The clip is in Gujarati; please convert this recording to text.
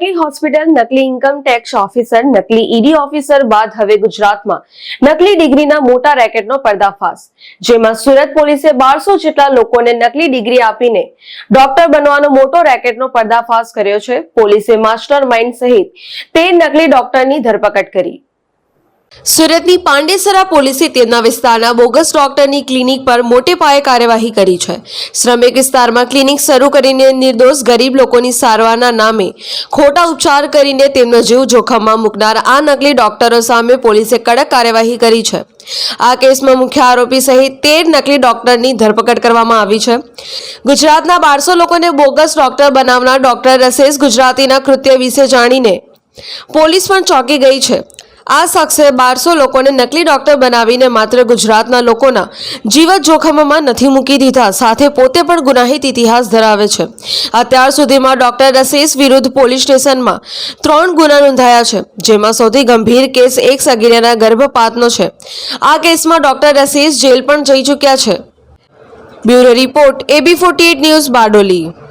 હોસ્પિટલ, નકલી ઇન્કમ ટેક્સ ઓફિસર નકલી ઈડી ઓફિસર બાદ હવે ગુજરાતમાં નકલી ડિગ્રીના મોટા રેકેટનો પર્દાફાશ, જેમાં સુરત પોલીસે બારસો જેટલા લોકોને નકલી ડિગ્રી આપીને ડોક્ટર બનવાનો મોટો રેકેટનો પર્દાફાશ કર્યો છે. પોલીસે માસ્ટર માઇન્ડ સહિત તેર નકલી ડોક્ટરની ધરપકડ કરી. સુરતની પાંડેસરા પોલીસે તેમના વિસ્તારના બોગસ ડોક્ટરની ક્લિનિક પર મોટે પાયે કાર્યવાહી કરી છે. શ્રમિક વિસ્તારમાં ક્લિનિક શરૂ કરીને નિર્દોષ ગરીબ લોકોની સારવારના નામે ખોટા ઉપચાર કરીને તેમનો જીવ જોખમમાં મૂકનાર આ નકલી ડોક્ટરો સામે પોલીસે કડક કાર્યવાહી કરી છે. આ કેસમાં મુખ્ય આરોપી સહિત તેર નકલી ડોક્ટરની ધરપકડ કરવામાં આવી છે. ગુજરાતના બારસો લોકોને બોગસ ડોક્ટર બનાવનાર ડોક્ટર રસેશ ગુજરાતીના કૃત્ય વિશે જાણીને પોલીસ પણ ચોંકી ગઈ છે. આ શખ્સે બારસો લોકોને નકલી ડોક્ટર બનાવીને માત્ર ગુજરાતના લોકોના જીવત જોખમમાં નથી મૂકી દીધા, સાથે પોતે પણ ગુનાહિત ઇતિહાસ ધરાવે છે. અત્યાર સુધીમાં ડોક્ટર રસીસ વિરુદ્ધ પોલીસ સ્ટેશનમાં ત્રણ ગુના નોંધાયા છે, જેમાં સૌથી ગંભીર કેસ એક સગીરાના ગર્ભપાતનો છે. આ કેસમાં ડોક્ટર રસીસ જેલ પણ જઈ ચૂક્યા છે. Bureau report, AB forty news Bardoli.